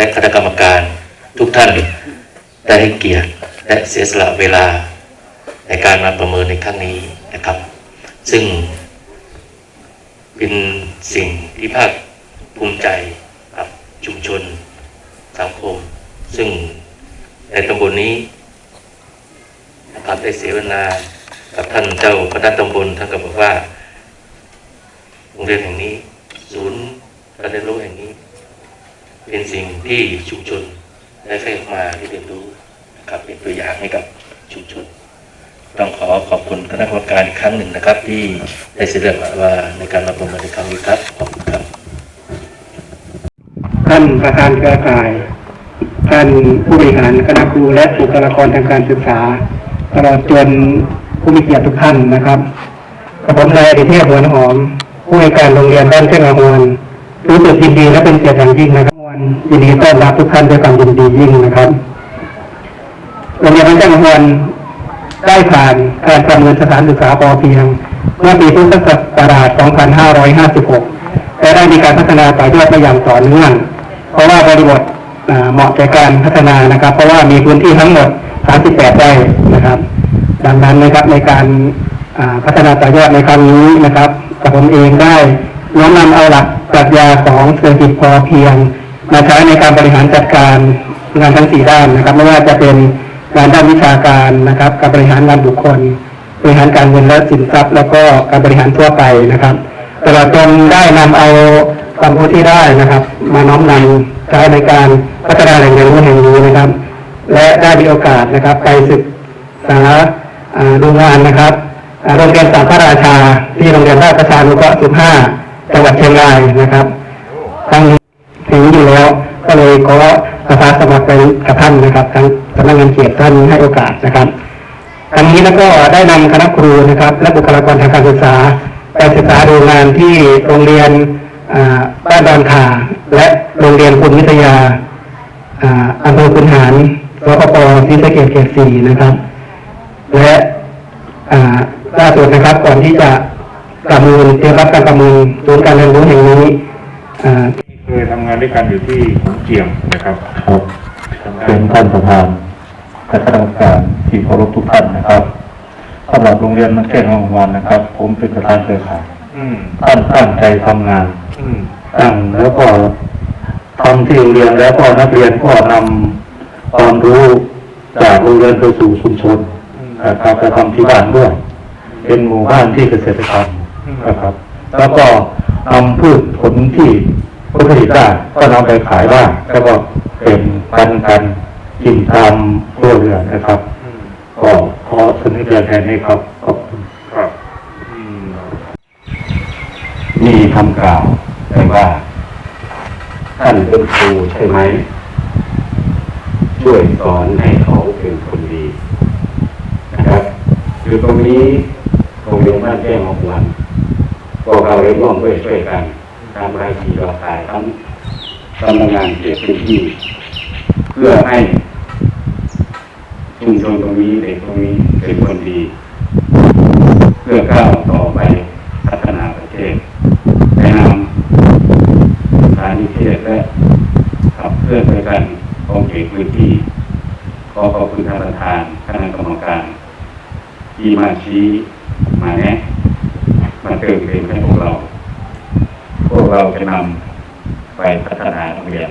และคณะกรรมการทุกท่านได้ให้เกียรติและเสียสละเวลาในการมาประเมินในครั้งนี้นะครับ ซึ่งเป็นสิ่งที่ภาคภูมิใจกับชุมชนสังคม ซึ่งในตำบลนี้นะครับได้เสวนากับท่านเจ้าคณะตำบลท่านก็บอกว่าโรงเรียนแห่งนี้ ศูนย์การเรียนรู้แห่ง เป็นสิ่งที่ชุมชนได้ใช้ออกมาที่เรียนรู้นะครับเป็นตัวอย่างให้กับชุมชน ต้องขอขอบคุณคณะกรรมการอีกครั้งหนึ่งนะครับ ที่ได้เสนอว่าในการมาประเมินในครั้งนี้ครับขอบคุณครับท่านประธานเครือข่าย ท่านผู้บริหารคณะครูและบุคลากรทางการศึกษาตลอดจนผู้มีเกียรติทุกท่านนะครับกับผมนายอดิเทพหัวนหอมผู้ในวยการโรงเรียนบ้านเจ้างหวน รู้สึกยินดีและเป็นเกียรติอย่างยิ่งนะครับวันยินดีต้อนรับทุกท่านด้วยความยินดียิ่งนะครับโรงเรียนบ้านเจ้างหวนได้ผ่านการประเมินสถานศึกษาพอเพียง เมื่อปีพุทธศักราช 2556 และได้มีการพัฒนาต่อยอดมาอย่างต่อเนื่อง เพราะว่าบริบทเหมาะแก่การพัฒนานะครับ เพราะว่ามีพื้นที่ทั้งหมด 38 ไร่นะครับ ดังนั้นนะครับในการพัฒนาต่อยอดในครั้งนี้นะครับกับผมเองได้ น้อมนำเอาหลักปรัชญาของเศรษฐกิจพอเพียงมาใช้ในการบริหารจัดการงานทั้ง4ด้านนะครับ ไม่ว่าจะเป็นงานด้านวิชาการนะครับ การบริหารงานบุคคล บริหารการเงินและสินทรัพย์ แล้วก็การบริหารทั่วไปนะครับตลอดจนได้นำเอาความรู้ที่ได้นะครับ มาน้อมนำใช้ในการพัฒนาแหล่งเรียนรู้แห่งนี้นะครับ และได้มีโอกาสนะครับ ไปศึกษาดูงานนะครับโรงเรียนสามพระราชาที่โรงเรียนราชประชานุเคราะห์15 จังหวัดเชียงรายนะครับทั้งถึงอยู่แล้ว ก็เลยขอประสานสมัครไปกับท่านนะครับทางสำนักงานเขตท่านให้โอกาสนะครับทางนี้แล้วก็ได้นำคณะครูนะครับ และบุคลากรทางการศึกษาไปศึกษาดูงานที่โรงเรียนบ้านดอนขาและโรงเรียนคุณวิทยาอำเภอคุนหารสปปศรีสะเกษเขตสี่นะครับ และล่าสุดนะครับก่อนที่จะ ประมูลเตรียมรับการประมูลศูนย์การเรียนรู้แห่งนี้อ่าเคยทำงานด้วยกันอยู่ที่ขอนเจียมนะครับครับทำงาเป็นนท่านประธานและคณะกรรมการที่เคารพทุกท่านนะครับสำหรับโรงเรียนมันแก้งรางวัลนะครับ ผมเป็นประธานเครือข่ายอืมท่านตั้งใจทำงานอืมตั้งแล้วก็ทำที่โรงเรียนแล้วก็นักเรียนก็นำความรู้จากโรงเรียนไปสู่ชุมชนนะครับไปทำที่บ้านด้วย เป็นหมู่บ้านที่เกษตรกรรม นะครับ แล้วก็นำพืชผลที่ผลผลิตได้ก็นำไปขายได้แล้วก็เป็นพันกันกินตามครัวเรือนนะครับอืมก็ขอเสนอเรียนแทนให้ครับขอบคุณครับอืมมีคำกล่าวแต่ว่า ท่านเป็นครูใช่ไหม ช่วยสอนให้เขาเป็นคนดี นะครับ คือตรงนี้โรงเรียนบ้านแก้งออกวันพ วกเราได้ร่วมด้วยช่วยกันทำรายทีเราขายทั้งสำนักงานเขตพื้นที่ เพื่อให้ชุมชนตรงนี้เด็กตรงนี้เป็นคนดี เพื่อก้าวต่อไปพัฒนาประเทศในะนามสถานีเทศและขับเคลื่อนไปกันของเขตพื้นที่ขอขอบคุณท่านประธานคณะกรรมการ ที่มาชี้มาแนะ มาเติมเต็มให้พวกเรา พวกเราจะนำไปพัฒนาโรงเรียน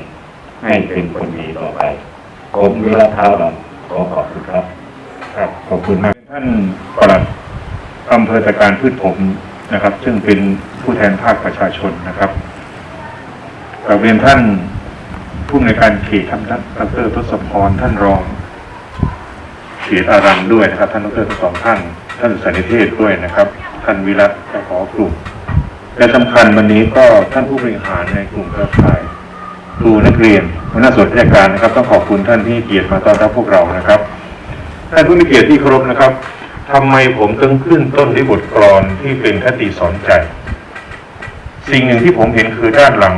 ให้เป็นคนดีต่อไป ผมวิรัตเท้าหลอนขอขอบคุณครับ ครับขอบคุณมาก ท่านปลัดอำเภอตะการพืชผลนะครับ ซึ่งเป็นผู้แทนภาคประชาชนนะครับกราบเรียนท่านผู้อำนวยการเขตท่านดรทศพรท่านรองเขตอารันด้วยนะครับ ท่านดรทั้งสองท่าน ท่านสันนิเทศด้วยนะครับ ท่านวิรัตเจ้าขอกลุ่ม และสำคัญวันนี้ก็ท่านผู้บริหารในกลุ่มเครือข่ายครูนักเรียนหัวหน้าส่วนราชการนะครับ ต้องขอบคุณท่านที่เกียรติมาต้อนรับพวกเรานะครับ ท่านผู้มีเกียรติที่เคารพนะครับทำไมผมต้องขึ้นต้นด้วยบทกลอนที่เป็นคติสอนใจ สิ่งหนึ่งที่ผมเห็นคือด้านหลัง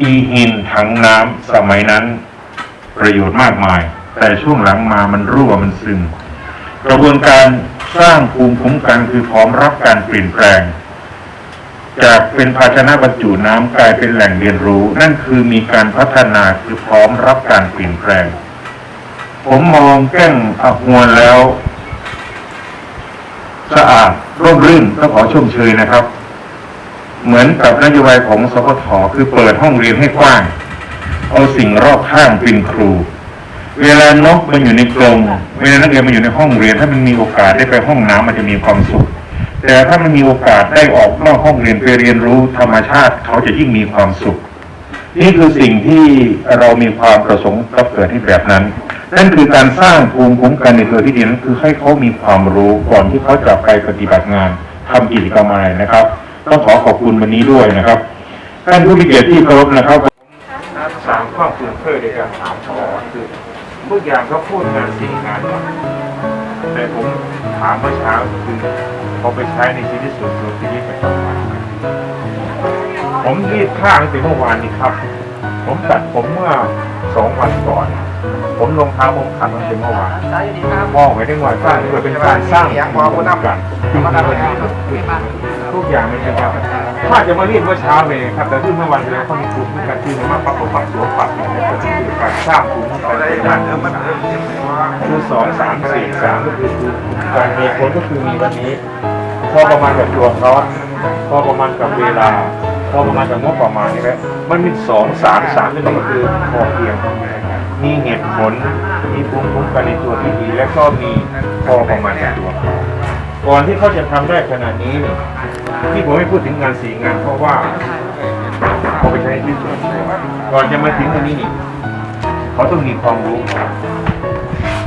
อีหินถังน้ำสมัยนั้น ประโยชน์มากมาย แต่ช่วงหลังมามันรั่วมันซึม กระบวนการสร้างภูมิคุ้มกันคือพร้อมรับการเปลี่ยนแปลง จากเป็นภาชนะบรรจุน้ำกลายเป็นแหล่งเรียนรู้ นั่นคือมีการพัฒนาคือพร้อมรับการเปลี่ยนแปลง ผมมองแก้งอักมวลแล้ว สะอาดร่มรื่นต้องขอชมเชยนะครับ เหมือนกับนโยบายของสพทคือเปิดห้องเรียนให้กว้าง เอาสิ่งรอบข้างเป็นครู เวลานกมันอยู่ในกรงเวลานักเรียนมันอยู่ในห้องเรียน ถ้ามันมีโอกาสได้ไปห้องน้ำมันจะมีความสุข แต่ถ้ามันมีโอกาสได้ออกนอกห้องเรียนไปเรียนรู้ธรรมชาติเขาจะยิ่งมีความสุข นี่คือสิ่งที่เรามีความประสงค์กับเกิดที่แบบนั้น นั่นคือการสร้างภูมิคุ้มกันในตัวที่ดีนั่นคือให้เขามีความรู้ก่อนที่เขาจะไปปฏิบัติงานทำกิจกรรมอะไรนะครับต้องขอขอบคุณวันนี้ด้วยนะครับท่านผู้มีเกียรติที่เคารพนะครับสามข้อคือเพื่อในการถามขอคือ ทุกอย่างเขาพูดงานสี่งานหมดแต่ผมถามเมื่อเช้าคือพอไปใช้ในชีวิตส่วนตัวชีวิตประจำวันผมรีดข้างตั้งแต่เมื่อวานนี้ครับ ผมตัดผมเมื่อสองวันก่อน ผมลงเท้าผมขัดตั้งแต่เมื่อวานมองไว้ได้หน่อยสร้างเพื่อเป็นการสร้างภูมิคุ้มกันทุกอย่างมันเป็นการถ้าจะมาเรียนเมื่อเช้าเลยครับแต่ขึ้นเมื่อวันแล้วเขามีภูมิคุ้มกันที่มันมาปรับปรุงปรับตัวปรับเนี่ยก็คือการสร้างภูมิคุ้มกันในด้านเดิมมันคือสองสามสี่สามก็คือภูมิคุ้มกันมีผลก็คือมีวันนี้พอประมาณกับตัวร้อนพอประมาณกับเวลาพอประมาณกับงบประมาณนี่แหละมันมีสองสามสามนี่คือพอเพียง มีเหตุผล มีภูมิคุ้มกันในตัวที่ดี และก็มีพอประมาณในตัวก่อนที่เขาจะทำได้ขนาดนี้ ที่ผมไม่พูดถึงงานสีงาน เพราะว่าเขาไปใช้ที่ส่วนก่อนจะมาถึงอันนี้นี่เขาต้องมีความรู้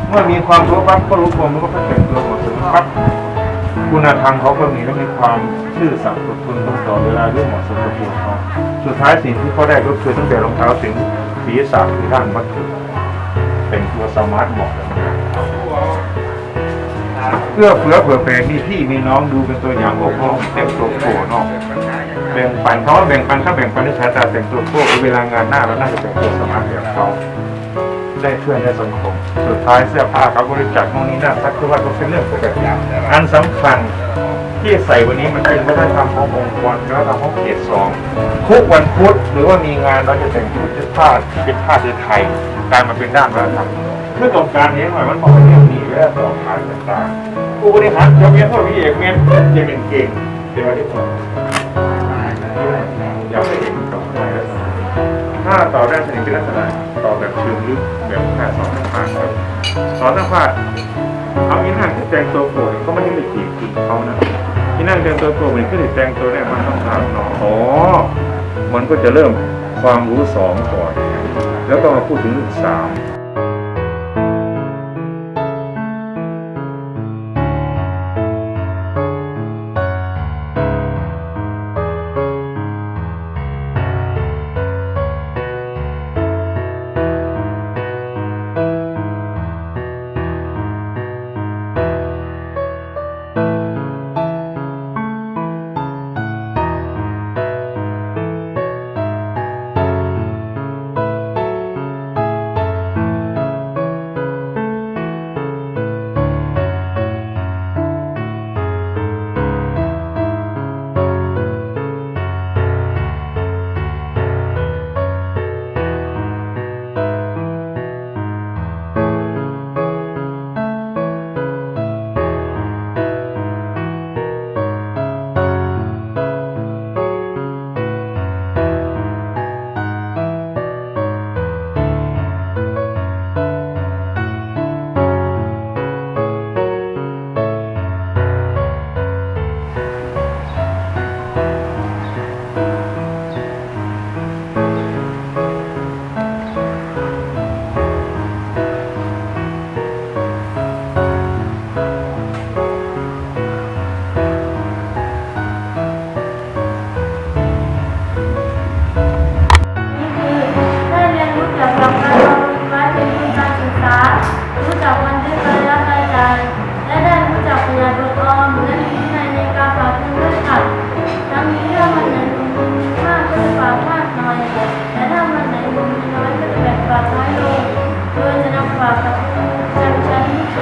เมื่อมีความรู้ปั๊บก็รู้ความรู้ก็แต่งตัวหมาะสมปั๊บคุณธรรมเขาก็มีและมีความซื่อสัตย์อดทนตรงต่อเวลาเรื่องเหมาะสมกับตัวเขาสุดท้ายสิ่งที่เขาได้ก็คือตั้งแต่รองเท้าถึงศีรษะถึงด้านวัตถุเป็นตัว สมาร์ทเหมาะเพื่อเผื่อเผื่อแผ่มีพี่มีน้องดูเป็นตัวอย่างโอ้โหเต็มตัวโผล่นาะแบ่งปันเขาแบ่งปันเขาแบ่งปันในสายตาแต่งตัวโผล่เวลางานหน้าเราน่าจะแต่งตัวสมาร์ทแบบเขาได้เพื่อนได้สังคมสุดท้ายเสื้อผ้าเขาบริจาคตรงนี้นะสักคือว่าก็เป็นเรื่องปกติอันสำคัญที่ใส่วันนี้มันเป็นวัฒนธรรมขององค์กรวัฒนธรรมของเขตสองทุกวันพุธหรือว่ามีงานเราจะแต่งชุดเสื้อผ้าเป็นผ้าไทยๆการมาเป็นด้านวัฒนธรรม เพื่อต้องการนี้หน่อยมันบอกว่าเรื่องนี้และต่อขายต่างๆผู้บริหารจะเมียนพ่อพี่เอกเมียนจะเป็นเก่งเดี๋ยวที่ผมอยากให้เห็นต่อไปแล้วถ้าต่อได้สนิทเป็นลักษณะต่อแบบเชิงลึกแบบแค่สอนทางผ่านครับสอนทางผ่านเอาอีนั่งแต่งตัวโกรธก็ไม่ได้ไปจีบจีบเขานะอีนั่งแต่งตัวโกรธเหมือนก็ได้แต่งตัวเนี่ยมันต้องถามน้องอ๋อมันก็จะเริ่มความรู้สองก่อน แล้วก็มาพูดถึงสาม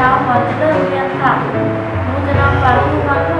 ประจำ